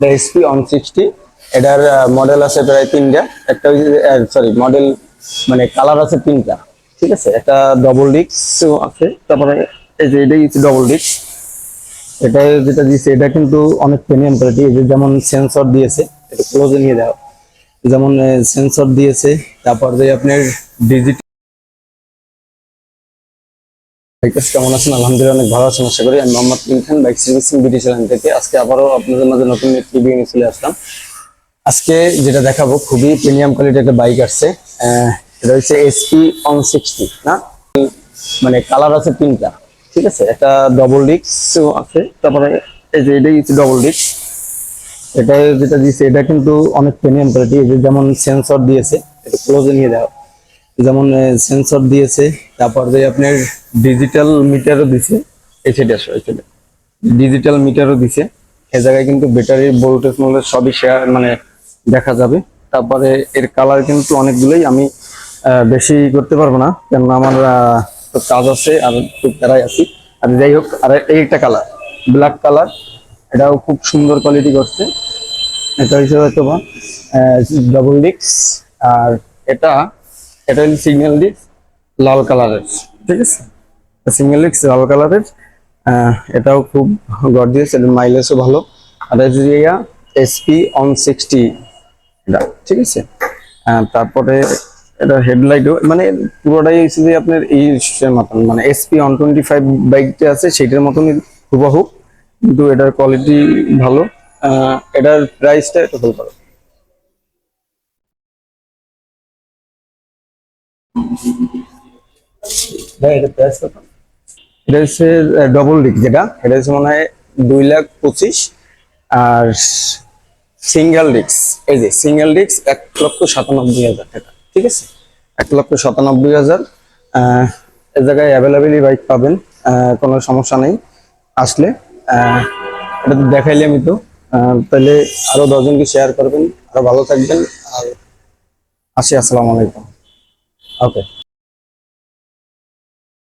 SP one sixty এটার model আছে প্রায় তিনটা। একটা সরি মডেল মানে কালার আছে তিনটা। ঠিক আছে? একটা ডবল ডিক্স আছে, তারপরে এই যে এটাই ডবল ডিক্স এটা যেটা দিয়েছে এটা কিন্তু অনেক প্রিমিয়াম কোয়ালিটি এই যে যেমন সেন্সর দিয়েছে, এটা ক্লোজে নিয়ে যাও যেমন সেন্সর দিয়েছে, তারপর যে আপনার ডিজিটাল কেমন আছেন? আলহামদুলিল্লাহ অনেক ভালো আছেন, আশা করি। আমি Mohammad bin bike servicing BD channel থেকে আজকে আবারও আপনাদের মাঝে নতুন একটি ভিডিও চলে আসলাম। আজকে যেটা দেখাবো, খুবই প্রিমিয়াম কোয়ালিটির একটা বাইক আসছে। এটা হচ্ছে এসপি ওয়ান সিক্সটি না? মানে কালার আছে তিনটা, ঠিক আছে? একটা ডবল ডিক্স আছে, তারপরে এই যে এটাই হচ্ছে ডবল ডিক্স এটা যেটা দিয়েছে এটা কিন্তু অনেক প্রিমিয়াম কোয়ালিটি এই যে যেমন সেন্সর দিয়েছে, এটা ক্লোজে নিয়ে যাও। যেমন সেন্সর দিয়েছে, তারপর যে আপনার ডিজিটাল মিটারও দিছে, এই সাইডে আসো, এই সাইডে ডিজিটাল মিটারও দিছে, এ জায়গায় কিন্তু ব্যাটারি ভোল্টেজ মোল্টেজ সবই শেয়ার মানে দেখা যাবে। তারপরে এর কালার কিন্তু অনেকগুলোই, আমি বেশি করতে পারব না, কেননা আমার কাজ আছে, আর খুব প্যারাই আছি। আর যাই হোক, আর এই একটা কালার ব্ল্যাক কালার এটাও খুব সুন্দর কোয়ালিটি করছে। এটা হচ্ছে হয়তো বা ডাবল ডিক্স আর এটা এটা সিগন্যাল ডিক্স লাল কালারের ঠিক আছে? সিঙ্গেল ডিক্স লাল কালারের এটাও খুব গর্জিয়াস এর মাইলেজও ভালো। আর এসপি অন সিক্সটি এটা, ঠিক আছে? তারপরে এটা হেডলাইটও মানে পুরোটাই হচ্ছে যে আপনার এই মতন মানে এসপি অন টোয়েন্টি ফাইভ বাইকটা আছে সেটার মতনই হুবহু। কিন্তু এটার কোয়ালিটি ভালো। এটার প্রাইসটা একটু বলতে পারো ভাই এটা প্রাইস কত? এটা হচ্ছে ডবল ডিক যেটা এটা হচ্ছে মনে হয় দুই লাখ পঁচিশ আর সিঙ্গেল ডিক্স এই যে সিঙ্গেল ডিক্স এক লক্ষ সাতানব্বই হাজার টাকা, ঠিক আছে? এক লক্ষ সাতানব্বই হাজার এই জায়গায় অ্যাভেলেবেলই বাইক পাবেন কোনো সমস্যা নেই, আসলে এটা তো দেখাইলে আমি তো তাহলে আরও দশজনকে শেয়ার করবেন, আরও ভালো থাকবেন, আর আসি, আসসালামু আলাইকুম। ওকে